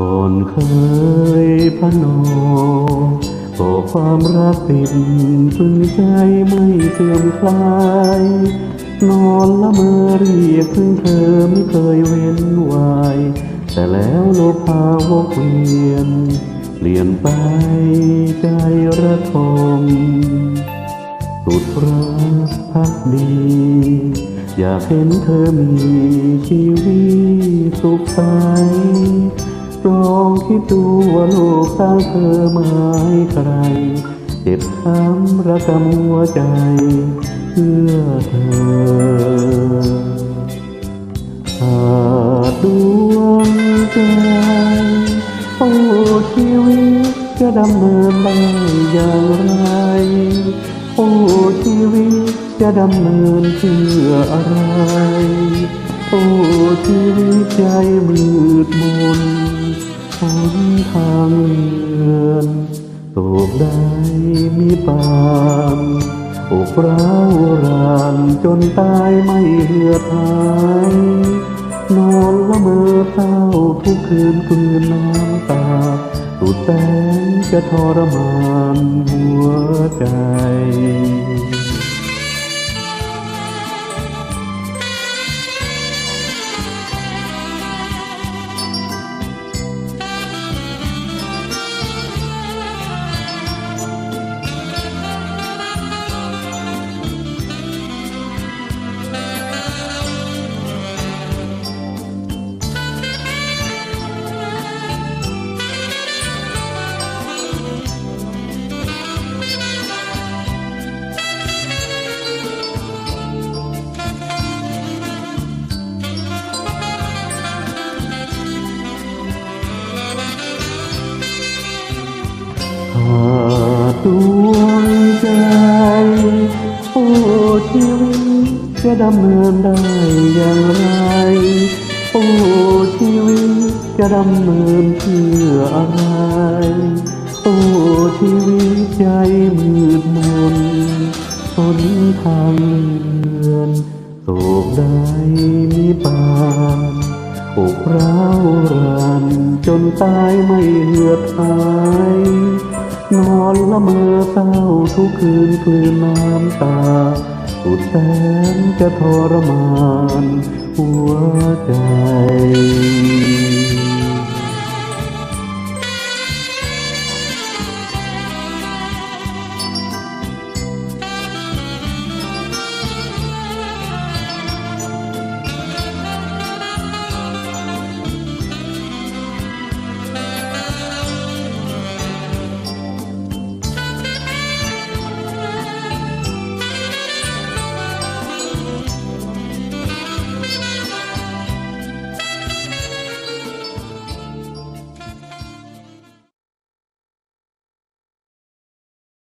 ก่อนเคยพนอก็ความรักติดพึงใจไม่เสื่อมคลาย นอนละเมอเรียกถึงเธอไม่เคยเว้นวายแต่แล้วโลภาวกเวียน เปลี่ยนไปใจระทมสุดรักพักดี อยากเห็นเธอมีชีวิตสุขใส ลองคิดดูว่าโลกสร้างเธอมาให้ใคร เจ็บช้ำระกำหัวใจเพื่อเธอขาดดวงใจโอ้ชีวิตจะดำเนินได้อย่างไร โอ้ชีวิตจะดำเนินเพื่ออะไร โอ้ชีวิตใจมืดมน นทางเลือนตกได้มีปานอกร้าวรานจนตายไม่เหือดหาย นอนละเมอเศร้าทุกคืนคืนน้ำตาสุดแสนจะทรมานหัวใจ ดวงใจ โอ้ชีวิตจะดำเนินได้อย่างไร โอ้ชีวิตจะดำเนินเพื่ออะไร โอ้ชีวิตใจมืดมนหนทางเลือนโศกได้มีปานอกร้าวรานจนตายไม่เหือดหาย อนละเมอเศร้าทุกคืนคืนน้ำตา สุดแสนจะทรมานหัวใจ